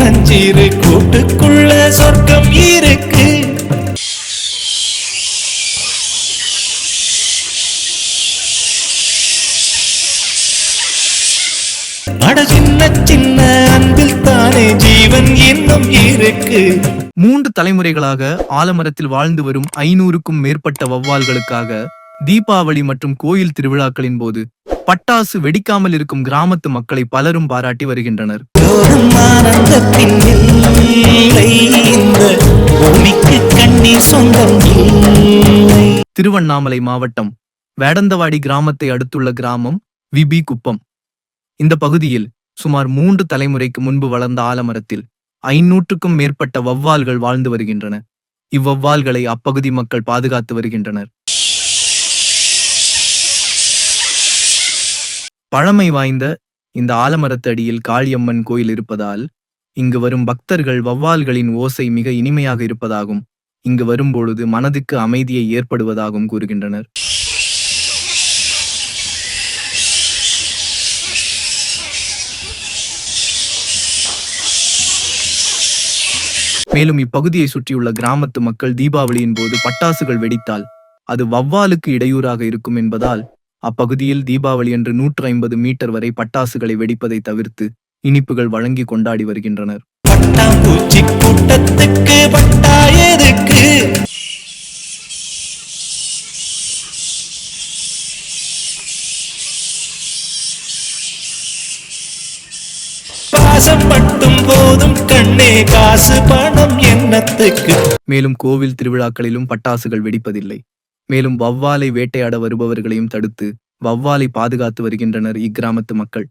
நஞ்சிரு கூட்டுக்குள்ள சொர்க்கம் இருக்கு. அட சின்ன சின்ன அன்பில் தானே ஜீவன் இன்னும் இருக்கு. மூன்று தலைமுறைகளாக ஆலமரத்தில் வாழ்ந்து வரும் ஐநூறுக்கும் மேற்பட்ட வௌவால்களுக்காக தீபாவளி மற்றும் கோயில் திருவிழாக்களின் போது பட்டாசு வெடிக்காமல் இருக்கும் கிராமத்து மக்களை பலரும் பாராட்டி வருகின்றனர். யோகம் ஆனந்தத்தின் இல்லை இந்த பூமிக்கு கண்ணீர் சொந்தம் இல்லை. திருவண்ணாமலை மாவட்டம் வேடந்தவாடி கிராமத்தை அடுத்துள்ள கிராமம் விபி குப்பம் இந்த பகுதியில் சுமார் மூன்று தலைமுறைக்கு முன்பு வளர்ந்த ஆலமரத்தில் ஐநூற்றுக்கும் மேற்பட்ட வௌவால்கள் வாழ்ந்து வருகின்றன. இவ்வவ்வால்களை அப்பகுதி மக்கள் பாதுகாத்து வருகின்றனர். பழமை வாய்ந்த இந்த ஆலமரத்தடியில் காளியம்மன் கோயில் இருப்பதால் இங்கு வரும் பக்தர்கள் வௌவால்களின் ஓசை மிக இனிமையாக இருப்பதாகும். இங்கு வரும்பொழுது மனதுக்கு அமைதியை ஏற்படுவதாகவும் கூறுகின்றனர். மேலும் இப்பகுதியை சுற்றியுள்ள கிராமத்து மக்கள் தீபாவளியின் போது பட்டாசுகள் வெடித்தால் அது வௌவாலுக்கு இடையூறாக இருக்கும் என்பதால் அப்பகுதியில் தீபாவளி அன்று நூற்று ஐம்பது மீட்டர் வரை பட்டாசுகளை வெடிப்பதை தவிர்த்து இனிப்புகள் வழங்கி கொண்டாடி வருகின்றனர். மட்டும் போதும் கண்ணே காசு மேலும் கோவில் திருவிழாக்களிலும் பட்டாசுகள் வெடிப்பதில்லை. மேலும் வௌவாலை வேட்டையாட வருபவர்களையும் தடுத்து வௌவாலை பாதுகாத்து வருகின்றனர் இக்கிராமத்து மக்கள்.